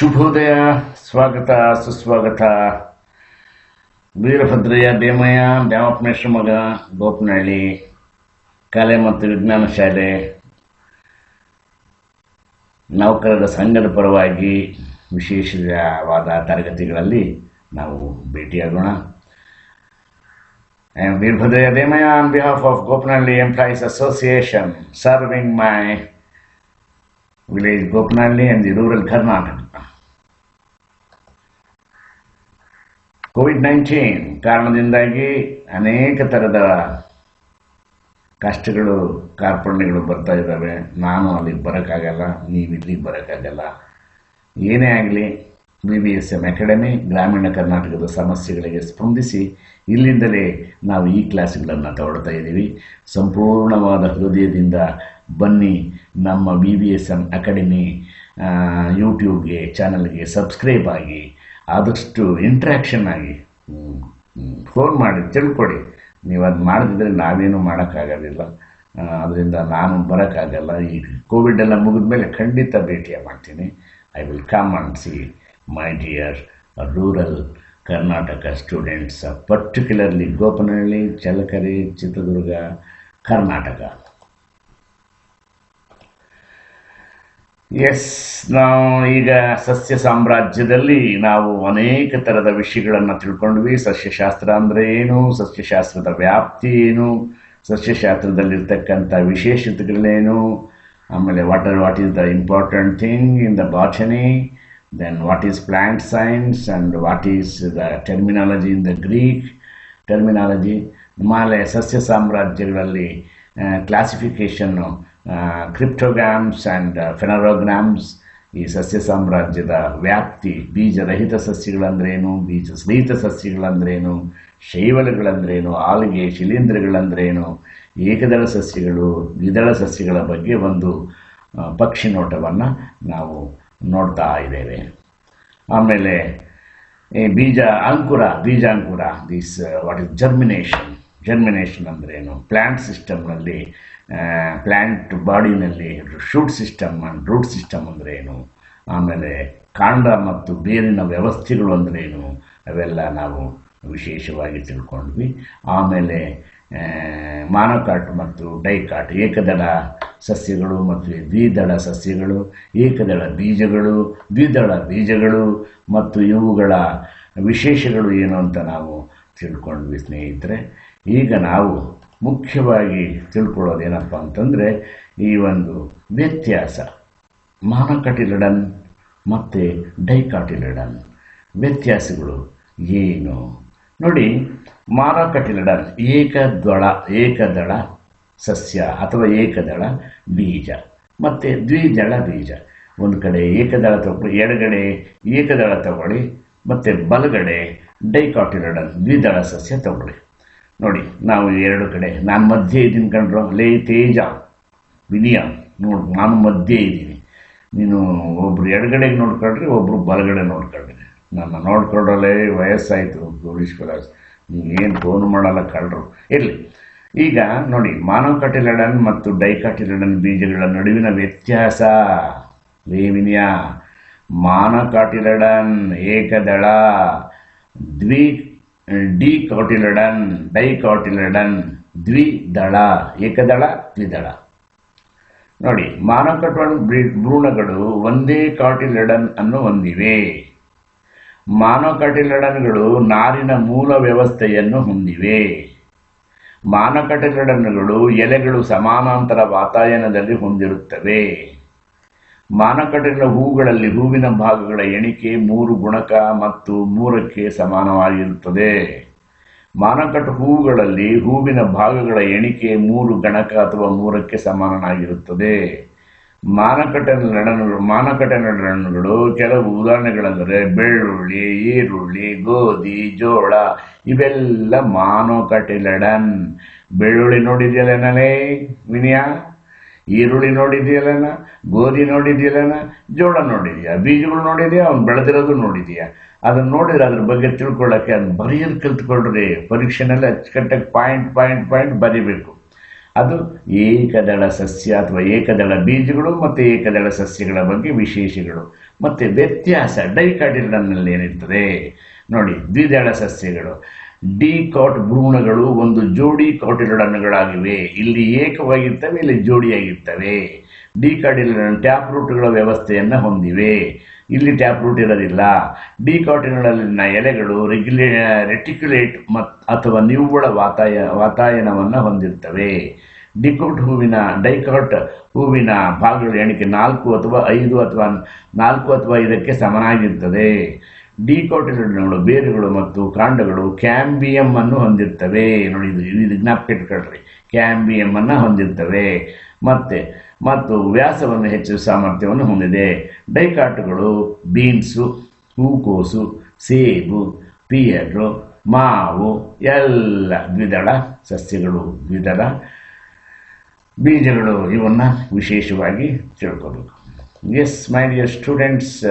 ಶುಭೋದಯ, ಸ್ವಾಗತ, ಸುಸ್ವಾಗತ. ವೀರಭದ್ರಯ್ಯ ದೇಮಯ್ಯ ದ್ಯಾಮಪ್ಪನೇಶ್ವರ ಮಗ, ಗೋಪನಹಳ್ಳಿ, ಕಲೆ ಮತ್ತು ವಿಜ್ಞಾನ ಶಾಲೆ. ನೌಕರರ ಸಂಘದ ಪರವಾಗಿ ವಿಶೇಷವಾದ ತರಗತಿಗಳಲ್ಲಿ ನಾವು ಭೇಟಿಯಾಗೋಣ. I am Veerabhadrayya Demayya on behalf of Gopanahalli employees association serving my village Gopanahalli and the rural Karnataka covid nineteen ಕಾರಣದಿಂದಾಗಿ ಅನೇಕ ಥರದ ಕಷ್ಟಗಳು, ಕಾರ್ಪಣ್ಯಗಳು ಬರ್ತಾ ಇದ್ದಾವೆ. ನಾನು ಅಲ್ಲಿಗೆ ಬರೋಕ್ಕಾಗಲ್ಲ ನೀವು ಇಲ್ಲಿಗೆ ಬರೋಕ್ಕಾಗಲ್ಲ. ಏನೇ ಆಗಲಿ B B S M academy ಗ್ರಾಮೀಣ ಕರ್ನಾಟಕದ ಸಮಸ್ಯೆಗಳಿಗೆ ಸ್ಪಂದಿಸಿ ಇಲ್ಲಿಂದಲೇ ನಾವು ಈ ಕ್ಲಾಸ್ಗಳನ್ನು ತಗೊಳ್ತಾ ಇದ್ದೀವಿ. ಸಂಪೂರ್ಣವಾದ ಹೃದಯದಿಂದ ಬನ್ನಿ ನಮ್ಮ B B S M academy ಯೂಟ್ಯೂಬ್ಗೆ ಚಾನಲ್ಗೆ ಸಬ್ಸ್ಕ್ರೈಬ್ ಆಗಿ ಆದಷ್ಟು ಇಂಟ್ರ್ಯಾಕ್ಷನ್ ಆಗಿ. ಫೋನ್ ಮಾಡಿ, ತಿಳ್ಕೊಡಿ. ನೀವು ಅದು ಮಾಡಿದ್ರೆ ನಾವೇನು ಮಾಡೋಕ್ಕಾಗೋದಿಲ್ಲ. ಅದರಿಂದ ನಾನು ಬರೋಕ್ಕಾಗಲ್ಲ. ಈ ಕೋವಿಡ್ ಎಲ್ಲ ಮುಗಿದ ಮೇಲೆ ಖಂಡಿತ ಭೇಟಿಯ ಮಾಡ್ತೀನಿ. I will come and see my dear rural Karnataka students particularly Gopanahalli Challakere Chitradurga Karnataka yes ನಾವು ಈಗ ಸಸ್ಯ ಸಾಮ್ರಾಜ್ಯದಲ್ಲಿ ನಾವು ಅನೇಕ ಥರದ ವಿಷಯಗಳನ್ನು ತಿಳ್ಕೊಂಡ್ವಿ. ಸಸ್ಯಶಾಸ್ತ್ರ ಅಂದ್ರೆ ಏನು? ಸಸ್ಯಶಾಸ್ತ್ರದ ವ್ಯಾಪ್ತಿ ಏನು? ಸಸ್ಯಶಾಸ್ತ್ರದಲ್ಲಿರ್ತಕ್ಕಂಥ ವಿಶೇಷತೆಗಳೇನು? ಆಮೇಲೆ what are what is the important thing in the botany then what is plant science and what is the terminology in the Greek terminology ಮಾಲೆ ಸಸ್ಯ ಸಾಮ್ರಾಜ್ಯಗಳಲ್ಲಿ ಕ್ಲಾಸಿಫಿಕೇಷನ್ನು ಕ್ರಿಪ್ಟೋಗ್ರಾಮ್ಸ್ ಆ್ಯಂಡ್ ಫೆನರೋಗ್ರಾಮ್ಸ್ ಈ ಸಸ್ಯ ಸಾಮ್ರಾಜ್ಯದ ವ್ಯಾಪ್ತಿ, ಬೀಜರಹಿತ ಸಸ್ಯಗಳಂದ್ರೇನು ಬೀಜ ಸ್ನೇಹಿತ ಸಸ್ಯಗಳಂದ್ರೇನು, ಶೈವಲಗಳಂದ್ರೇನು, ಆಲ್ಗೆ, ಶಿಲೀಂಧ್ರಗಳಂದ್ರೇನು, ಏಕದಳ ಸಸ್ಯಗಳು, ದ್ವಿದಳ ಸಸ್ಯಗಳ ಬಗ್ಗೆ ಒಂದು ಪಕ್ಷಿ ನೋಟವನ್ನು ನಾವು ನೋಡ್ತಾ ಇದ್ದೇವೆ. ಆಮೇಲೆ, ಈ ಬೀಜ ಅಂಕುರ ಬೀಜಾಂಕುರ this what is germination germination ಅಂದ್ರೇನು ಪ್ಲ್ಯಾಂಟ್ ಸಿಸ್ಟಮ್ನಲ್ಲಿ plant ಬಾಡಿನಲ್ಲಿ shoot system and root system ಅಂದ್ರೇನು ಆಮೇಲೆ ಕಾಂಡ ಮತ್ತು ಬೇರಿನ ವ್ಯವಸ್ಥೆಗಳು ಅಂದ್ರೇನು ಅವೆಲ್ಲ ನಾವು ವಿಶೇಷವಾಗಿ ತಿಳ್ಕೊಂಡ್ವಿ. ಆಮೇಲೆ ಮಾನಕಾಟ್ ಮತ್ತು ಡೈಕಾಟ್, ಏಕದಳ ಸಸ್ಯಗಳು ಮತ್ತು ದ್ವಿದಳ ಸಸ್ಯಗಳು, ಏಕದಳ ಬೀಜಗಳು, ದ್ವಿದಳ ಬೀಜಗಳು ಮತ್ತು ಇವುಗಳ ವಿಶೇಷಗಳು ಏನು ಅಂತ ನಾವು ತಿಳ್ಕೊಂಡ್ವಿ ಸ್ನೇಹಿತರೆ. ಈಗ ನಾವು ಮುಖ್ಯವಾಗಿ ತಿಳ್ಕೊಳ್ಳೋದು ಏನಪ್ಪ ಅಂತಂದರೆ ಈ ಒಂದು ವ್ಯತ್ಯಾಸ. ಮಾನಕಟಿಲಡನ್ ಮತ್ತು ಡೈಕಾಟಿಲಡನ್. ವ್ಯತ್ಯಾಸಗಳು ಏನು? ನೋಡಿ, ಮಾನಕಟಿಲಡನ್ ಏಕದಳ ಏಕದಳ ಸಸ್ಯ ಅಥವಾ ಏಕದಳ ಬೀಜ ಮತ್ತು ದ್ವಿದಳ ಬೀಜ. ಒಂದು ಕಡೆ ಏಕದಳ ತಗೊಳ್ಳಿ ಎಡಗಡೆ ಏಕದಳ ತಗೊಳ್ಳಿ, ಮತ್ತು ಬಲಗಡೆ ಡೈಕಾಟಿಲಡನ್ ದ್ವಿದಳ ಸಸ್ಯ ತಗೊಳ್ಳಿ. ನೋಡಿ, ನಾವು ಎರಡು ಕಡೆ. ನಾನು ಮಧ್ಯೆ ಇದ್ದೀನಿ ಕಂಡ್ರು ಲೇ, ತೇಜ, ವಿನಿಯ, ನೋಡು, ನಾನು ಮಧ್ಯೆ ಇದ್ದೀನಿ. ನೀನು ಒಬ್ಬರು ಎಡಗಡೆಗೆ ನೋಡ್ಕೊಳ್ರಿ ಒಬ್ಬರು ಬಲಗಡೆ ನೋಡ್ಕೊಳ್ರಿ ನನ್ನ ನೋಡ್ಕೊಳ್ಳಲೇ ವಯಸ್ಸಾಯಿತು ಗೌರೀಶ್ ನೀನು ಏನು ಫೋನ್ ಮಾಡಲ್ಲ ಕಳ್ರು ಇರಲಿ. ಈಗ ನೋಡಿ ಮಾನವ ಕಟಿಲಡನ್ ಮತ್ತು ಡೈಕಾಟಿಲಡನ್ ಬೀಜಗಳ ನಡುವಿನ ವ್ಯತ್ಯಾಸ. ಲೇ, ವಿನಯ ಮಾನಕಾಟಿಲಡನ್ ಏಕದಳ ದ್ವಿ ಡಿ ಕಾಟಿಲಡನ್ ಡೈಕಾಟಿಲಡನ್ ದ್ವಿದಳ, ಏಕದಳ ದ್ವಿದಳ ನೋಡಿ ಮಾನಕಟನ್ ಭ್ರೂಣಗಳು ಒಂದೇ ಕಾಟಿಲಡನ್ ಅನ್ನು ಹೊಂದಿವೆ. ಮಾನಕಟಿಲಡನ್ಗಳು ನಾರಿನ ಮೂಲ ವ್ಯವಸ್ಥೆಯನ್ನು ಹೊಂದಿವೆ. ಮಾನಕಟಿಲಡನ್ಗಳು ಎಲೆಗಳು ಸಮಾನಾಂತರ ವಾತಾಯನದಲ್ಲಿ ಹೊಂದಿರುತ್ತವೆ. ಮಾನಕಟಿಲ ಹೂಗಳಲ್ಲಿ ಹೂವಿನ ಭಾಗಗಳ ಎಣಿಕೆ ಮೂರು ಗುಣಕ ಮತ್ತು ಮೂರಕ್ಕೆ ಸಮಾನವಾಗಿರುತ್ತದೆ. ಮಾನಕಟ್ಟು ಹೂವುಗಳಲ್ಲಿ ಹೂವಿನ ಭಾಗಗಳ ಎಣಿಕೆ ಮೂರು ಗಣಕ ಅಥವಾ ಮೂರಕ್ಕೆ ಸಮಾನವಾಗಿರುತ್ತದೆ. ಮಾನಕಟ್ಟೆ ಮಾನಕಟನಗಳು ಕೆಲವು ಉದಾಹರಣೆಗಳೆಂದರೆ ಬೆಳ್ಳುಳ್ಳಿ, ಈರುಳ್ಳಿ, ಗೋಧಿ, ಜೋಳ, ಇವೆಲ್ಲ ಮಾನೋಕಟಿಲಡನ್ ಬೆಳ್ಳುಳ್ಳಿ ನೋಡಿದ್ಯಲ್ಲೇ ವಿನಯ? ಈರುಳ್ಳಿ ನೋಡಿದ್ಯಲ್ಲನ ಗೋಧಿ ನೋಡಿದ್ಯಲ್ಲನ ಜೋಳ ನೋಡಿದ್ಯಾ, ಬೀಜಗಳು ನೋಡಿದ್ಯಾ, ಅವ್ನು ಬೆಳೆದಿರೋದು ನೋಡಿದ್ಯಾ? ಅದನ್ನು ನೋಡಿದ್ರೆ ಅದ್ರ ಬಗ್ಗೆ ತಿಳ್ಕೊಳ್ಳೋಕ್ಕೆ ಅದನ್ನ ಬರೆಯೋದು ಕಲ್ತ್ಕೊಳ್ರಿ ಪರೀಕ್ಷೆನಲ್ಲಿ ಅಚ್ಚುಕಟ್ಟಾಗಿ ಪಾಯಿಂಟ್ ಪಾಯಿಂಟ್ ಪಾಯಿಂಟ್ ಬರಿಬೇಕು. ಅದು ಏಕದಳ ಸಸ್ಯ ಅಥವಾ ಏಕದಳ ಬೀಜಗಳು ಮತ್ತು ಏಕದಳ ಸಸ್ಯಗಳ ಬಗ್ಗೆ ವಿಶೇಷಗಳು. ಮತ್ತು ವ್ಯತ್ಯಾಸ ಡೈಕಾಟಿಲಡನ್ನಲ್ಲಿ ಏನಿರ್ತದೆ ನೋಡಿ, ದ್ವಿದಳ ಸಸ್ಯಗಳು. ಡಿ ಕಾಟ್ ಭ್ರೂಣಗಳು ಒಂದು ಜೋಡಿ ಕಾಟಿಲಡನ್ಗಳಾಗಿವೆ. ಇಲ್ಲಿ ಏಕವಾಗಿರ್ತವೆ, ಇಲ್ಲಿ ಜೋಡಿಯಾಗಿರ್ತವೆ. ಡಿ ಕಾಟಿಲಡನ್ ಟ್ಯಾಪ್ ರೂಟ್ಗಳ ವ್ಯವಸ್ಥೆಯನ್ನು ಹೊಂದಿವೆ. ಇಲ್ಲಿ ಟ್ಯಾಪ್ ರೂಟ್ ಇರೋದಿಲ್ಲ ಡಿ ಕಾಟಿನಗಳಲ್ಲಿನ ಎಲೆಗಳು ರೆಗ್ಯುಲೇ, ರೆಟಿಕ್ಯುಲೇಟ್ ಮತ್, ಅಥವಾ ನಿವ್ವಳ ವಾತಾಯ, ವಾತಾಯನವನ್ನು ಹೊಂದಿರ್ತವೆ. ಡಿಕೋಟ್ ಹೂವಿನ ಡೈಕಾಟ್ ಹೂವಿನ ಭಾಗಗಳು ಎಣಿಕೆ ನಾಲ್ಕು ಅಥವಾ ಐದು ಅಥವಾ ನಾಲ್ಕು ಅಥವಾ ಐದಕ್ಕೆ ಸಮನಾಗಿರ್ತದೆ. ಡಿಕೋಟಿಲಗಳು ಬೇರುಗಳು ಮತ್ತು ಕಾಂಡಗಳು ಕ್ಯಾಂಬಿಯಂ ಅನ್ನು ಹೊಂದಿರ್ತವೆ. ನೋಡಿ, ಇದು ಇದು ಜ್ಞಾಪಕ ಇಟ್ಕೊಳ್ರಿ. ಕ್ಯಾಂಬಿಯಂ ಅನ್ನು ಹೊಂದಿರ್ತವೆ. ಮತ್ತೆ, ಮತ್ತು ವ್ಯಾಸವನ್ನು ಹೆಚ್ಚಿಸುವ ಸಾಮರ್ಥ್ಯವನ್ನು ಹೊಂದಿದೆ. ಡೈಕಾಟುಗಳು ಬೀನ್ಸು, ಹೂಕೋಸು, ಸೇಬು ಪಿಯರು ಮಾವು, ಎಲ್ಲ ದ್ವಿದಳ ಸಸ್ಯಗಳು, ದ್ವಿದಳ ಬೀಜಗಳು, ಇವನ್ನ ವಿಶೇಷವಾಗಿ ತಿಳ್ಕೋಬೇಕು. Yes my dear students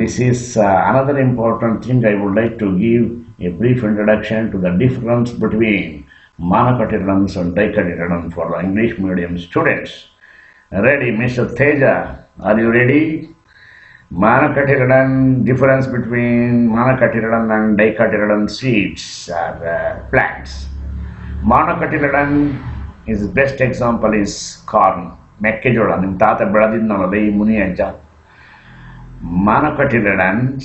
This is another important thing I would like to give a brief introduction to the difference between monocotyledons and dicotyledon for English medium students. Ready, Mr. Teja? Are you ready? Monocotyledon difference between monocotyledon and dicotyledon seeds or uh, plants. Monocotyledon is best example is corn. ಮೆಕ್ಕೆಜೋಳ ನಿಮ್ಮ ತಾತ ಬೆಳೆದಿದ್ನವಲ್ಲ ಈ ಮುನಿ ಅಜ್ಜ monocotyledons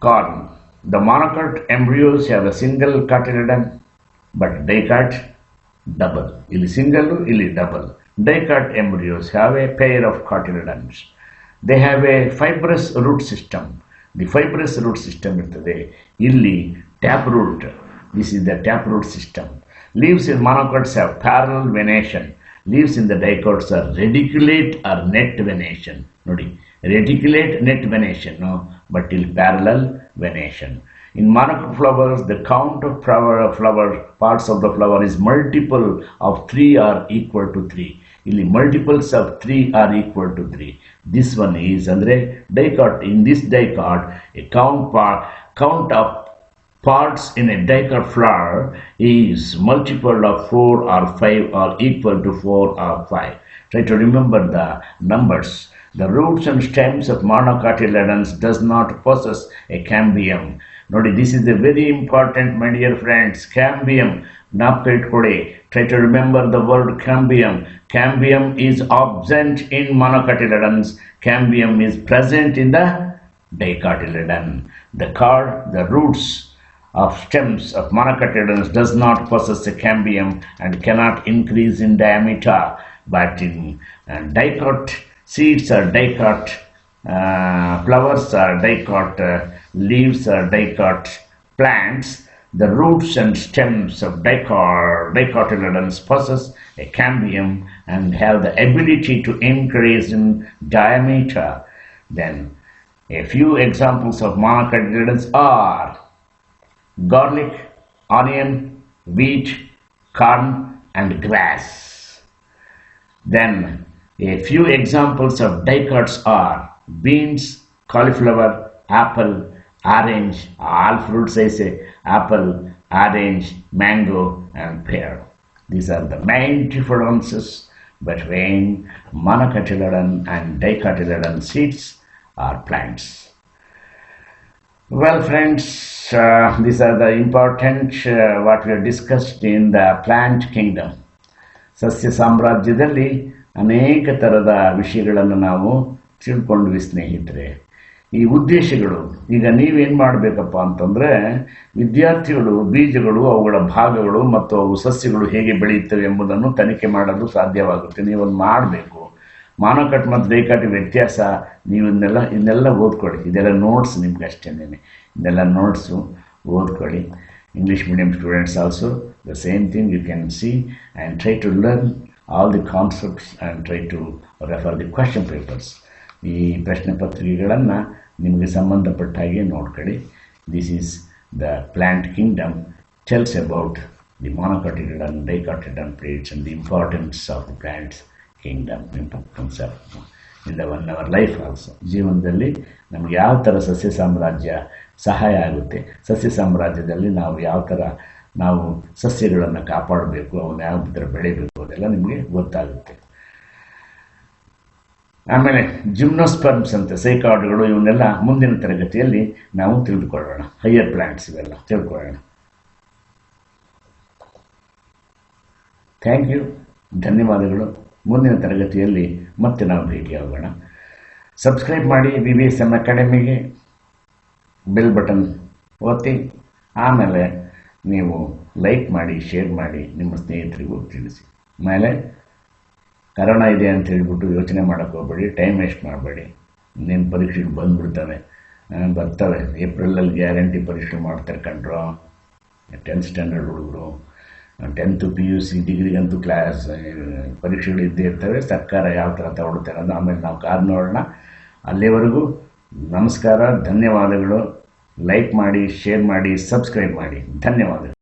corn the monocot embryos have a single cotyledon but dicot double ಇಲ್ಲಿ single ಇಲ್ಲಿ double dicot embryos have a pair of cotyledons they have a fibrous root system the fibrous root system ಇರ್ತದೆ ಇಲ್ಲಿ tap root this is the tap root system leaves in monocots have parallel venation leaves in the dicots are reticulate or net venation ನೋಡಿ reticulate net venation no but till parallel venation in monocot flowers the count of flower flower parts of the flower is multiple of 3 are equal to 3 ಇಲ್ಲಿ multiples of 3 are equal to 3 this one is ಅಂದ್ರೆ dicot in this dicot a count part count of Parts in a decaflower is multiple of 4 or 5 or equal to 4 or 5. Try to remember the numbers. The roots and stems of monocotyledons does not possess a cambium. Notice this is a very important my dear friends. Cambium. Try to remember the word cambium. Cambium is absent in monocotyledons. Cambium is present in the dicotyledon. The car, the roots of stems of monocotyledons does not possess a cambium and cannot increase in diameter but in uh, dicot seeds are dicot uh, flowers are dicot uh, leaves are dicot plants the roots and stems of dicot, dicotyledons possess a cambium and have the ability to increase in diameter. Then, a few examples of monocotyledons are garlic, onion, wheat, corn, and grass. Then, a few examples of dicots are beans, cauliflower, apple, orange, all fruits I say apple, orange, mango, and pear. These are the main differences between monocotyledon and dicotyledon seeds or plants. Well, friends, uh, these are the important uh, what we have discussed in the plant kingdom. ಸಸ್ಯ ಸಾಮ್ರಾಜ್ಯದಲ್ಲಿ ಅನೇಕ ಥರದ ವಿಷಯಗಳನ್ನು ನಾವು ತಿಳ್ಕೊಂಡ್ವಿ ಸ್ನೇಹಿತರೆ. ಈ ಉದ್ದೇಶಗಳು ಈಗ ನೀವೇನು ಮಾಡಬೇಕಪ್ಪ ಅಂತಂದರೆ ವಿದ್ಯಾರ್ಥಿಗಳು ಬೀಜಗಳು ಅವುಗಳ ಭಾಗಗಳು ಮತ್ತು ಅವು ಸಸ್ಯಗಳು ಹೇಗೆ ಬೆಳೆಯುತ್ತವೆ ಎಂಬುದನ್ನು ತನಿಖೆ ಮಾಡಲು ಸಾಧ್ಯವಾಗುತ್ತೆ. ನೀವೊಂದು ಮಾಡಬೇಕು. ಮಾನಕಟ್ ಮತ್ತು ಡೈಕಾಟ್ ವ್ಯತ್ಯಾಸ, ನೀವು ಇದನ್ನೆಲ್ಲ ಇದನ್ನೆಲ್ಲ ಓದ್ಕೊಳ್ಳಿ. ಇದೆಲ್ಲ ನೋಟ್ಸ್ ನಿಮ್ಗೆ ಅಷ್ಟೇನೆ ಇದೆಲ್ಲ ನೋಟ್ಸು ಓದ್ಕೊಳ್ಳಿ. English medium students also the same thing you can see and try to learn all the concepts and try to refer the question papers ಈ ಪ್ರಶ್ನೆ ಪತ್ರಿಕೆಗಳನ್ನು ನಿಮಗೆ ಸಂಬಂಧಪಟ್ಟ ಹಾಗೆ ನೋಡ್ಕೊಳ್ಳಿ. This is the plant kingdom tells about the monocotyledon dicotyledon plates and the importance of the plants. Kingdom ಎಂಬ of in the one our life also ಜೀವನದಲ್ಲಿ ನಮ್ಗೆ ಯಾವ ಥರ ಸಸ್ಯ ಸಾಮ್ರಾಜ್ಯ ಸಹಾಯ ಆಗುತ್ತೆ? ಸಸ್ಯ ಸಾಮ್ರಾಜ್ಯದಲ್ಲಿ ನಾವು ಯಾವ ಥರ ನಾವು ಸಸ್ಯಗಳನ್ನು ಕಾಪಾಡಬೇಕು, ಅವನ್ನ ಯಾವ ಥರ ಬೆಳಿಬೇಕು ಅದೆಲ್ಲ ನಿಮಗೆ ಗೊತ್ತಾಗುತ್ತೆ. ಆಮೇಲೆ ಜಿಮ್ನೋಸ್ಪರ್ಮ್ಸ್ ಅಂತ ಸೈಕಾರ್ಡ್ಗಳು ಇವನ್ನೆಲ್ಲ ಮುಂದಿನ ತರಗತಿಯಲ್ಲಿ ನಾವು ತಿಳಿದುಕೊಳ್ಳೋಣ. ಹೈಯರ್ ಪ್ಲಾಂಟ್ಸ್ ಇವೆಲ್ಲ, ತಿಳ್ಕೊಳ್ಳೋಣ. ಥ್ಯಾಂಕ್ ಯು ಧನ್ಯವಾದಗಳು. ಮುಂದಿನ ತರಗತಿಯಲ್ಲಿ ಮತ್ತೆ ನಾವು ಭೇಟಿಯಾಗೋಣ ಸಬ್ಸ್ಕ್ರೈಬ್ ಮಾಡಿ ವಿ ವಿ ಎಸ್ ಎಂ ಅಕಾಡೆಮಿಗೆ ಬೆಲ್ ಬಟನ್ ಒತ್ತಿ, ಆಮೇಲೆ ನೀವು ಲೈಕ್ ಮಾಡಿ ಶೇರ್ ಮಾಡಿ ನಿಮ್ಮ ಸ್ನೇಹಿತರಿಗೂ ತಿಳಿಸಿ. ಆಮೇಲೆ ಕರೋನಾ ಇದೆ ಅಂತ ಹೇಳಿಬಿಟ್ಟು ಯೋಚನೆ ಮಾಡೋಕ್ಕೆ ಹೋಗಬೇಡಿ ಟೈಮ್ ವೇಸ್ಟ್ ಮಾಡಬೇಡಿ. ನಿಮ್ಮ ಪರೀಕ್ಷೆಗೆ ಬಂದುಬಿಡ್ತವೆ ಬರ್ತವೆ. ಏಪ್ರಿಲಲ್ಲಿ ಗ್ಯಾರಂಟಿ ಪರೀಕ್ಷೆ ಮಾಡ್ತಾರೆ ಕಂಡ್ರು ಟೆಂತ್ ಸ್ಟ್ಯಾಂಡರ್ಡ್ ಹುಡುಗರು. ಟೆಂತು ಪಿ ಯು ಸಿ ಡಿಗ್ರಿಗಂತೂ ಕ್ಲಾಸ್ ಪರೀಕ್ಷೆಗಳು ಇದ್ದೇ ಇರ್ತವೆ. ಸರ್ಕಾರ ಯಾವ ಥರ ತಗೊಳ್ತಾರೆ ಅನ್ನೋದು ಆಮೇಲೆ ನಾವು ಕಾರ್ ನೋಡೋಣ. ಅಲ್ಲಿವರೆಗೂ ನಮಸ್ಕಾರ, ಧನ್ಯವಾದಗಳು. ಲೈಕ್ ಮಾಡಿ ಶೇರ್ ಮಾಡಿ ಸಬ್ಸ್ಕ್ರೈಬ್ ಮಾಡಿ. ಧನ್ಯವಾದಗಳು.